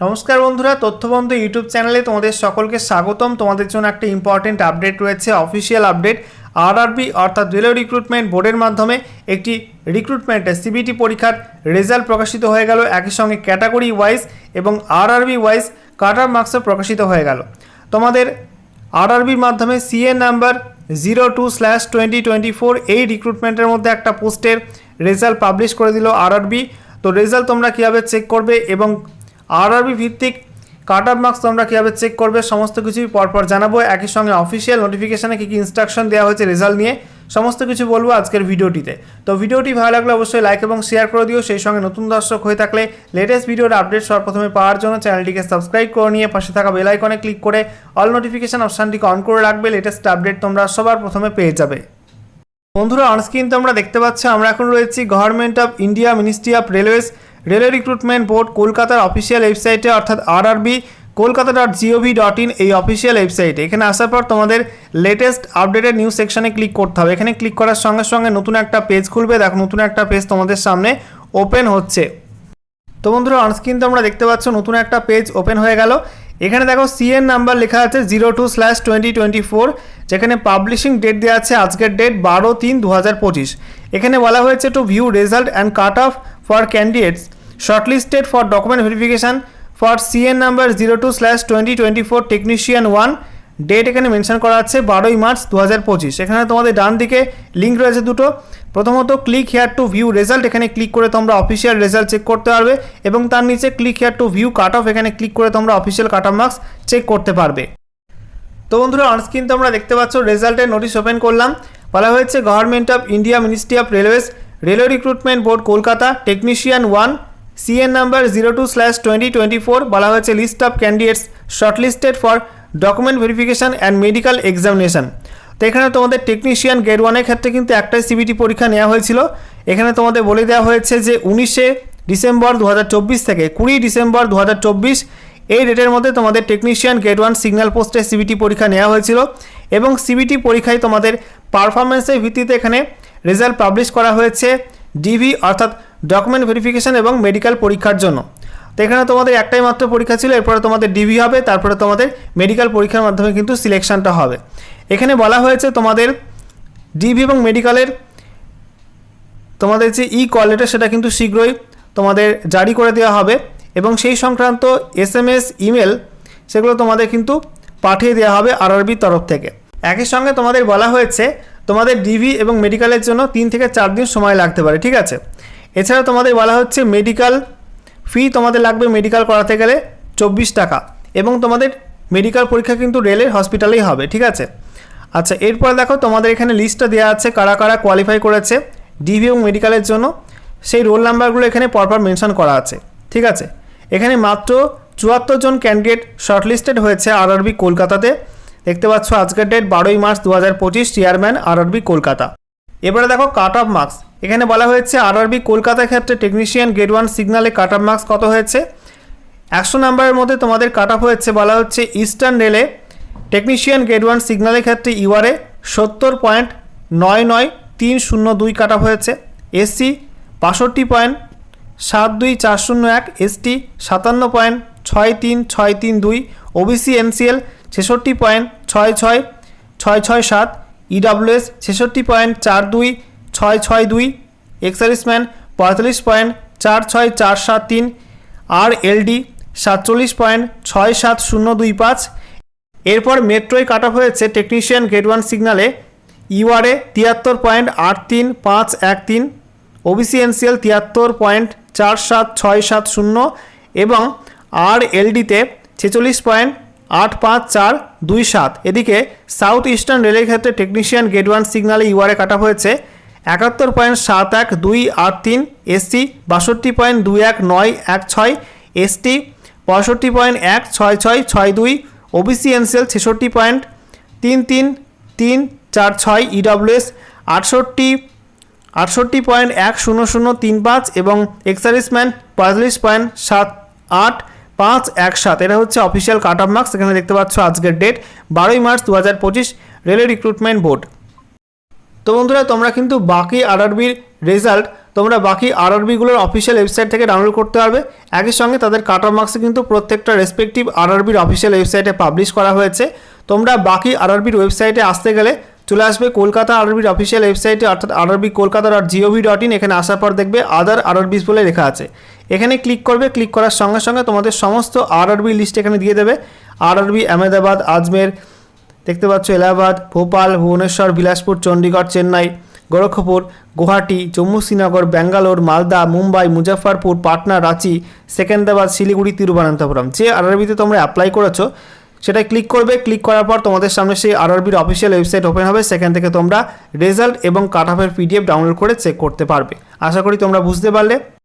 নমস্কার বন্ধুরা, তথ্যবন্ধু ইউটিউব চ্যানেলে তোমাদের সকলকে স্বাগতম। তোমাদের জন্য একটা ইম্পর্টেন্ট আপডেট রয়েছে অফিসিয়াল আপডেট আরআরবি অর্থাৎ রেলওয়ে রিক্রুটমেন্ট বোর্ডের মাধ্যমে একটি রিক্রুটমেন্টের সিবিটি পরীক্ষার রেজাল্ট প্রকাশিত হয়ে গেল। একই সঙ্গে ক্যাটাগরি ওয়াইজ এবং আরআরবি ওয়াইজ কাটার মার্কসও প্রকাশিত হয়ে গেল। তোমাদের আরআরবির মাধ্যমে CA number zero two slash twenty twenty four এই রিক্রুটমেন্টের মধ্যে একটা পোস্টের রেজাল্ট পাবলিশ করে দিল আরআরবি তো রেজাল্ট তোমরা কীভাবে চেক করবে এবং আরআরবি ভিত্তিক কাট অফ মার্কস তোমরা কীভাবে চেক করবে, সমস্ত কিছুই পরপর জানাব। একই সঙ্গে অফিসিয়াল নোটিফিকেশানে কী কী ইনস্ট্রাকশন দেওয়া হয়েছে রেজাল্ট নিয়ে, সমস্ত কিছু বলব আজকের ভিডিওটিতে। তো ভিডিওটি ভালো লাগলে অবশ্যই লাইক এবং শেয়ার করে দিও। সেই সঙ্গে নতুন দর্শক হয়ে থাকলে লেটেস্ট ভিডিওর আপডেট সর্বপ্রথমে পাওয়ার জন্য চ্যানেলটিকে সাবস্ক্রাইব করে নিয়ে পাশে থাকা বেল আইকনে ক্লিক করে অল নোটিফিকেশান অপশানটিকে অন করে রাখবে। লেটেস্ট আপডেট তোমরা সবার প্রথমে পেয়ে যাবে। বন্ধুরা অনস্ক্রিন তোমরা দেখতে পাচ্ছ, আমরা এখন রয়েছি government of India ministry of railways railway recruitment board কলকাতার অফিসিয়াল ওয়েবসাইটে অর্থাৎ RRB Kolkata dot gov dot in এই অফিসিয়াল ওয়েবসাইটে এখানে আসার পর তোমাদের লেটেস্ট আপডেটেড নিউজ সেকশনে ক্লিক করতে হবে। এখানে ক্লিক করার সঙ্গে সঙ্গে নতুন একটা পেজ খুলবে। দেখো, নতুন একটা পেজ তোমাদের সামনে ওপেন হচ্ছে। তো বন্ধুরা অনস্ক্রিন তোমরা দেখতে পাচ্ছ, নতুন একটা পেজ ওপেন হয়ে গেল। এখানে দেখো সিএন নাম্বার লেখা আছে zero two slash twenty twenty four যেখানে পাবলিশিং ডেট দেওয়া আছে আজকের ডেট বারো তিন দু হাজার পঁচিশ। এখানে বলা হয়েছে to view result and cut off for candidates shortlisted for document verification for CN number zero two slash twenty twenty four technician one date এখানে মেনশন করা আছে বারোই মার্চ দু হাজার পঁচিশ। এখানে তোমাদের ডান দিকে লিঙ্ক রয়েছে দুটো। প্রথমত click here to view result এখানে ক্লিক করে তোমরা অফিসিয়াল রেজাল্ট চেক করতে পারবে এবং তার নিচে click here to view cut off এখানে ক্লিক করে তোমরা official cut off marks check করতে পারবে। তো বন্ধুরা অনস্ক্রিন তোমরা দেখতে পাচ্ছ রেজাল্টের নোটিশ ওপেন করলাম। বলা হয়েছে government of India ministry of railways railway recruitment board Kolkata technician one CN number zero two slash twenty twenty four বলা হয়েছে list of candidates shortlisted for document verification and medical examination তো এখানে তোমাদের technician grade ওয়ানের ক্ষেত্রে কিন্তু একটাই CBT পরীক্ষা নেওয়া হয়েছিল। এখানে তোমাদের বলে দেওয়া হয়েছে যে উনিশে ডিসেম্বর দু হাজার চব্বিশ থেকে কুড়ি ডিসেম্বর দু হাজার চব্বিশ এই ডেটের মধ্যে তোমাদের টেকনিশিয়ান গ্রেড ওয়ান সিগন্যাল পোস্টে সিবিটি পরীক্ষা নেওয়া হয়েছিল এবং সিবিটি পরীক্ষায় তোমাদের পারফরমেন্সের ভিত্তিতে এখানে রেজাল্ট পাবলিশ করা হয়েছে। ডিভি অর্থাৎ ডকুমেন্ট ভেরিফিকেশান এবং মেডিকেল পরীক্ষার জন্য। তো এখানে তোমাদের একটাই মাত্র পরীক্ষা ছিল, এরপরে তোমাদের ডিভি হবে, তারপরে তোমাদের মেডিকেল পরীক্ষার মাধ্যমে কিন্তু সিলেকশনটা হবে। এখানে বলা হয়েছে তোমাদের ডিবি এবং মেডিকেলের তোমাদের যে ই কল লেটার সেটা কিন্তু শীঘ্রই তোমাদের জারি করে দেওয়া হবে এবং সেই সংক্রান্ত এস এম এস ইমেল সেগুলো তোমাদের কিন্তু পাঠিয়ে দেওয়া হবে আরআরবির তরফ থেকে। একই সঙ্গে তোমাদের বলা হয়েছে, তোমাদের ডিভি এবং মেডিকেলের জন্য তিন থেকে চার দিন সময় লাগতে পারে, ঠিক আছে? এছাড়া তোমাদের বলা হচ্ছে মেডিকেল ফি তোমাদের লাগবে মেডিকেল করাতে গেলে চব্বিশ টাকা এবং তোমাদের মেডিকেল পরীক্ষা কিন্তু রেলের হসপিটালেই হবে, ঠিক আছে? আচ্ছা এরপর দেখো তোমাদের এখানে লিস্টটা দেওয়া আছে কারা কারা কোয়ালিফাই করেছে ডিভি এবং মেডিকেলের জন্য। সেই রোল নাম্বারগুলো এখানে পরপর মেনশন করা আছে, ঠিক আছে? এখানে মাত্র চুয়াত্তর জন ক্যান্ডিডেট শর্টলিস্টেড হয়েছে আরআরবি কলকাতাতে। দেখতে পাচ্ছ আজকের ডেট বারোই মার্চ দু হাজার পঁচিশ চেয়ারম্যান আরআরবি কলকাতা। এবারে দেখো কাট অফ মার্কস এখানে বলা হয়েছে আরআরবি কলকাতার ক্ষেত্রে টেকনিশিয়ান গ্রেড ওয়ান সিগনালে কাট অফ মার্কস কত হয়েছে? একশো নাম্বারের মধ্যে তোমাদের কাট অফ হয়েছে, বলা হচ্ছে ইস্টার্ন রেলে টেকনিশিয়ান গ্রেড ওয়ান সিগনালের ক্ষেত্রে ইউআরএ সত্তর পয়েন্ট নয় নয় তিন শূন্য দুই কাট অফ হয়েছে এসসি বাষট্টি পয়েন্ট সাত দুই চার শূন্য এক এসটি সাতান্ন পয়েন্ট ছয় তিন ছয় তিন দুই ওবিসি এনসিএল ছেষট্টি পয়েন্ট ছয় ছয় ছয় ছয় সাত ইডাব্লিউএস ছেষট্টি পয়েন্ট চার দুই ছয় ছয় দুই এক্সারিসম্যান পঁয়তাল্লিশ পয়েন্ট চার ছয় চার সাত তিন আর এলডি সাতচল্লিশ পয়েন্ট ছয় সাত শূন্য দুই পাঁচ। এরপর মেট্রোয় কাট অফ হয়েছে টেকনিশিয়ান গ্রেড ওয়ান সিগনালে ইউআরএ তিয়াত্তর পয়েন্ট আট তিন পাঁচ এক তিন ওবিসি এনসিএল তিয়াত্তর পয়েন্ট চার সাত ছয় সাত শূন্য এবং আর এলডিতে ছেচল্লিশ পয়েন্ট আট পাঁচ চার দুই সাত। এদিকে সাউথ ইস্টার্ন রেলের ক্ষেত্রে টেকনিশিয়ান গ্রেড ওয়ান সিগনালে ইউআরএ কাটা হয়েছে। একাত্তর পয়েন্ট সাত এক দুই আট তিন, এসসি বাষট্টি পয়েন্ট দুই এক নয় এক ছয়, এসটি পঁয়ষট্টি পয়েন্ট এক ছয় ছয় ছয় দুই, ওবিসি এনসিএল ছেষট্টি পয়েন্ট তিন তিন তিন চার ছয়, ইডব্লিউএস আটষট্টি আটষট্টি পয়েন্ট এক শূন্য শূন্য তিন পাঁচ এবং এক্সারিসম্যান পঁয়তাল্লিশ পয়েন্ট সাত আট পাঁচ এক সাত। এটা হচ্ছে অফিসিয়াল কাট অফ মার্কস এখানে দেখতে পাচ্ছ আজকের ডেট বারোই মার্চ দু হাজার পঁচিশ রেলওয়ে রিক্রুটমেন্ট বোর্ড তো বন্ধুরা, তোমরা কিন্তু বাকি আরআরবির রেজাল্ট তোমরা বাকি আরআরবিগুলোর অফিসিয়াল ওয়েবসাইট থেকে ডাউনলোড করতে পারবে। একই সঙ্গে তাদের কাট অফ মার্কসে কিন্তু প্রত্যেকটা রেসপেক্টিভ আরআরবির অফিসিয়াল ওয়েবসাইটে পাবলিশ করা হয়েছে। তোমরা বাকি আরআরবির ওয়েবসাইটে আসতে গেলে চলে আসবে কলকাতা আরআরবির অফিসিয়াল ওয়েবসাইটে অর্থাৎ RRB Kolkata dot gov dot in এখানে আসার পর দেখবে আদার আরআরবিস বলে লেখা আছে। এখানে ক্লিক করবে ক্লিক করার সঙ্গে সঙ্গে তোমাদের সমস্ত আরআরবি লিস্ট এখানে দিয়ে দেবে। আরআরবি আহমেদাবাদ আজমের দেখতে পাচ্ছ এলাহাবাদ, ভোপাল, ভুবনেশ্বর, বিলাসপুর, চণ্ডীগড়, চেন্নাই, গোরক্ষপুর, গুয়াহাটি, জম্মু শ্রীনগর, ব্যাঙ্গালোর, মালদা, মুম্বাই মুজাফরপুর পাটনা, রাঁচি সেকেন্দ্রাবাদ শিলিগুড়ি, তিরুবনন্তপুরম। যে আরআরবিতে তোমরা অ্যাপ্লাই করেছ সেটা ক্লিক করবে। ক্লিক করার পর তোমাদের সামনে সেই আরআরবির অফিসিয়াল ওয়েবসাইট ওপেন হবে। সেখান থেকে তোমরা রেজাল্ট এবং কাট অফের পিডিএফ ডাউনলোড করে চেক করতে পারবে। আশা করি তোমরা বুঝতে পারলে।